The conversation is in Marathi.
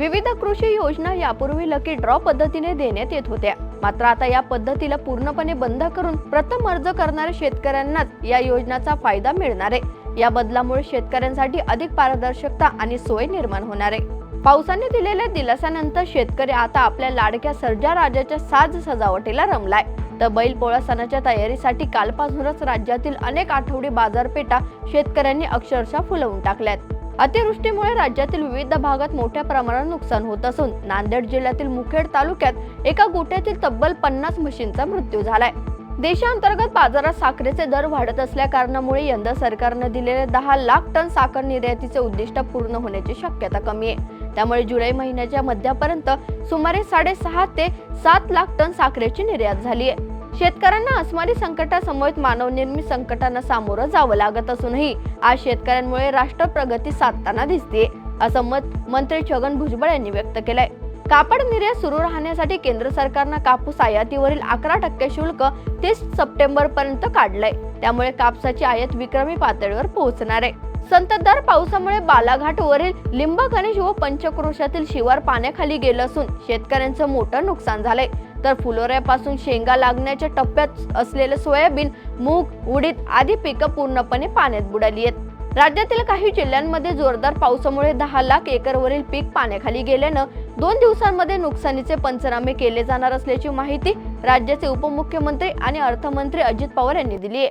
विविध कृषी योजना यापूर्वी लकी ड्रॉ पद्धतीने देण्यात येत होत्या. मात्र आता या पद्धतीला पूर्णपणे बंद करून प्रथम अर्ज करणाऱ्या शेतकऱ्यांनाच या योजनाचा फायदा मिळणार आहे. या बदलामुळे शेतकऱ्यांसाठी अधिक पारदर्शकता आणि सोय निर्माण होणार आहे. पावसाने दिलेल्या दिलासानंतर शेतकरी आता आपल्या लाडक्या सर्जा राजाच्या साज सजावटीला रमलाय. तर बैलपोळा सणाच्या तयारीसाठी कालपासूनच राज्यातील अनेक आठवडी बाजारपेठा शेतकऱ्यांनी अक्षरशः फुलवून टाकल्यात. अतिवृष्टीमुळे राज्यातील विविध भागात मोठ्या प्रमाणात नुकसान होत असून नांदेड जिल्ह्यातील मुखेड तालुक्यात एका गोठ्यातील तब्बल पन्नास म्हशींचा मृत्यू झालाय. देशांतर्गत बाजारात साखरेचे दर वाढत असल्या कारणामुळे यंदा सरकारनं दिलेले दहा लाख टन साखर निर्यातीचे उद्दिष्ट पूर्ण होण्याची शक्यता कमी आहे. त्यामुळे जुलै महिन्याच्या मध्यापर्यंत सुमारे साडेसहा ते सात लाख टन साखरेची निर्यात झाली आहे. शेतकऱ्यांना अस्मारी संकटासमवेत मानवनिर्मित संकटांना सामोरं जावं लागत असूनही आज शेतकऱ्यांमुळे राष्ट्र प्रगती साधताना दिसते असं मत मंत्री छगन भुजबळ यांनी व्यक्त केलंय. कापड निर्यात सुरू राहण्यासाठी केंद्र सरकारनं कापूस आयातीवरील अकरा टक्के शुल्क तीस सप्टेंबर पर्यंत काढलंय. त्यामुळे कापसाची आयात विक्रमी पातळीवर पोहोचणार आहे. संततधार पावसामुळे बालाघाटवरील लिंब गणेश व पंचक्रोशातील शिवार पाण्याखाली गेलं असून शेतकऱ्यांचं मोठं नुकसान झालंय. तर फुलोऱ्यापासून शेंगा लागण्याच्या टप्प्यात असलेले सोयाबीन मूग उडीद आदी पिकं पूर्णपणे पाण्यात बुडाली आहेत. राज्यातील काही जिल्ह्यांमध्ये जोरदार पावसामुळे दहा लाख एकरवरील पीक पाण्याखाली गेल्यानं दोन दिवसांमध्ये नुकसानीचे पंचनामे केले जाणार असल्याची माहिती राज्याचे उपमुख्यमंत्री आणि अर्थमंत्री अजित पवार यांनी दिली आहे.